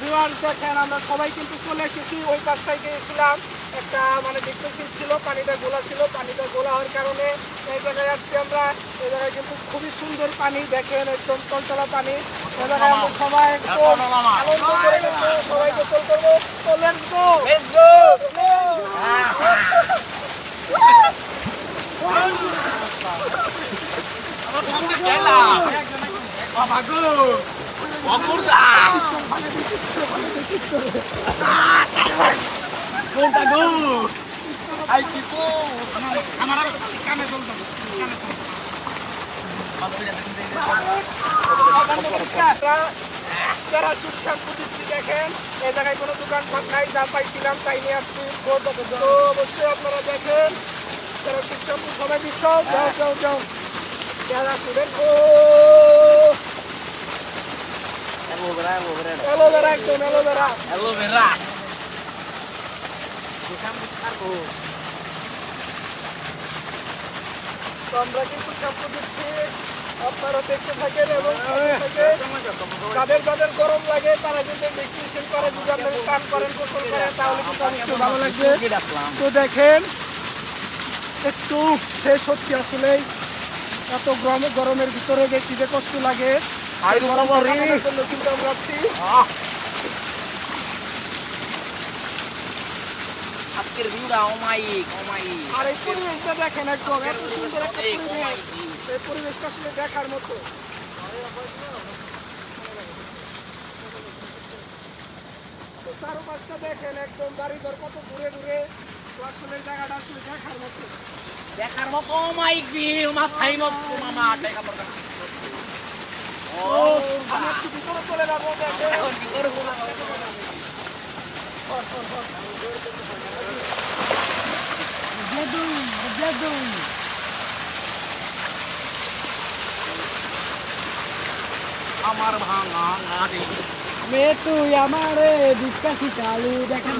Viewers দেখেন আমরা সবাই কিন্তু চলে এসেছি। ওই পাশটায় গিয়েছিলাম একটা মানে ডিপ্রেশন ছিল পানিটা গোলা ছিল। পানিটা গোলা হওয়ার কারণে এই জায়গায় আসছি আমরা। এই জায়গায় কিন্তু খুবই সুন্দর পানি দেখেন একদম টলটলা পানি। এই জায়গায় আমরা সবাই একদম আনন্দ করে কিন্তু সবাই গোসল করব। তো। যারা শ্যাম্পু দিচ্ছি দেখেন এই জায়গায় কোনো দোকান নাই যা পাইছিলাম তাই নিয়ে আসছি অবশ্যই আপনারা দেখেন যারা শ্যাম্পু সবাই দিচ্ছ যাও যাও যাও যারা স্টুডেন্ট অ্যালোভেরা একদম অ্যালোভেরা তো আমরা কিন্তু শ্যাম্পু দিচ্ছি। আপনারা দেখতে থাকেন এবং সাথে থেকে যাদের যাদের গরম লাগে তারা করে যদি আপনারা কান করেন গোসল করেন তাহলে কিন্তু অনেকটা ভালো লাগবে। তো দেখেন একটু ফ্রেশ হচ্ছে আসলেই। এত গরম গরমের ভিতরে যে কি যে কষ্ট লাগে। আই গরম বরাবর রে। কিন্তু আমরা আছি আজকের ভিউটা অমায়িক অমায়িক। আর এই পরিবেশটা দেখেন একদম এত সুন্দর একটা অনেক পরিবেশ। অমায়িক। এই পরিবেশটা আসলে দেখার মতো। চারপাশটা দেখেন একদম বাড়ি ঘর কত দূরে দূরে। আসলে জায়গাটা আসলে দেখার মতো। দেখার মতো অমায়িক ভিউ মাথায় মতো মামা দেখা দরকার। দেখেন কি করব আমার ভাঙা গাড়ি তুই আমারে বিশ্বাসী চালু দেখান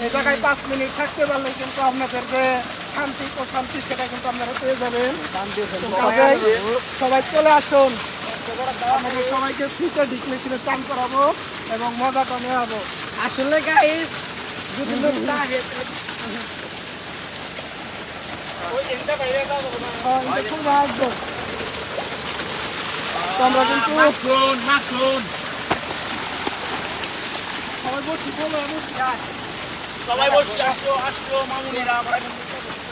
এই জায়গায় পাঁচ মিনিট থাকতে পারলে কিন্তু আপনাদের যে শান্তি প্রশান্তি সেটা কিন্তু আপনারা পেয়ে যাবেন। সবাই চলে আসুন। আমাদের সবাইকে ফ্রিতে ডিক্লেশনে চান করাবো এবং মজাটা নেওয়াবো। আসলে গাইস যদি লোক থাকে হ্যাঁ, দেখুন না একদম। তো আমরা কিন্তু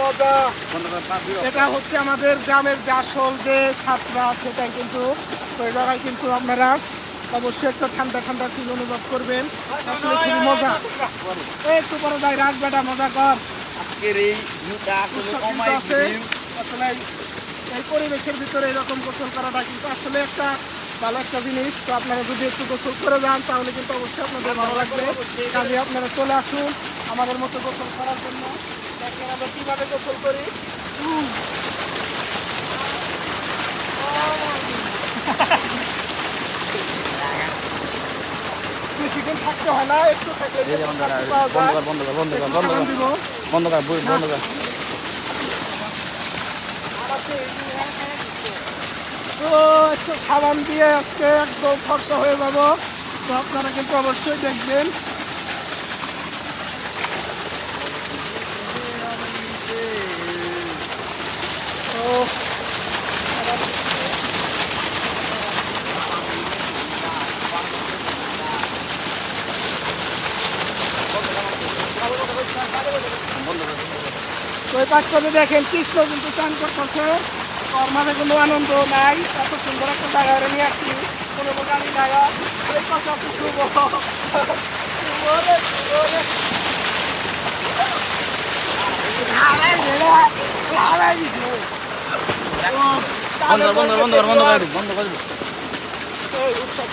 মজা। এটা হচ্ছে আমাদের গ্রামের যে আসল যে ছাত্রা সেটাই কিন্তু। ওই জায়গায় কিন্তু আপনারা অবশ্যই একটু ঠান্ডা ঠান্ডা ফিল অনুভব করবেন। আসলে খুবই মজা। এই একটু পরে যাই রাত বেটা মজা কর। এই আছে। আসলে পরিবেশের ভিতরে এরকম গোসল করাটা কিন্তু আসলে একটা ভালো একটা জিনিস। তো আপনারা যদি একটু গোসল করে যান তাহলে কিন্তু অবশ্যই আপনাদের ভালো লাগবে। কাজে আপনারা চলে আসুন আমাদের মতো গোসল করার জন্য। দেখেন আমরা কীভাবে গোসল করি। বেশিক্ষণ থাকতে হয় না একটু থাকলে বন্ধ কর বন্ধ কর। বন্ধ কর বন্ধ কর তো একটু সাবান দিয়ে আজকে একদম ফর্সা হয়ে যাব। তো আপনারা কিন্তু অবশ্যই দেখবেন তো এই পাশটাতে দেখেন কৃষ্ণ কিন্তু চান করতেছে। ওর মাঝে কোনো আনন্দ নাই এত সুন্দর একটা জায়গায় নিয়ে আসছি। কোনো গাড়ি আর। এই পাশে আপনি শুভ। বন্ধ কর বন্ধ কর বন্ধ কর বন্ধ কর বন্ধ কর। উৎসব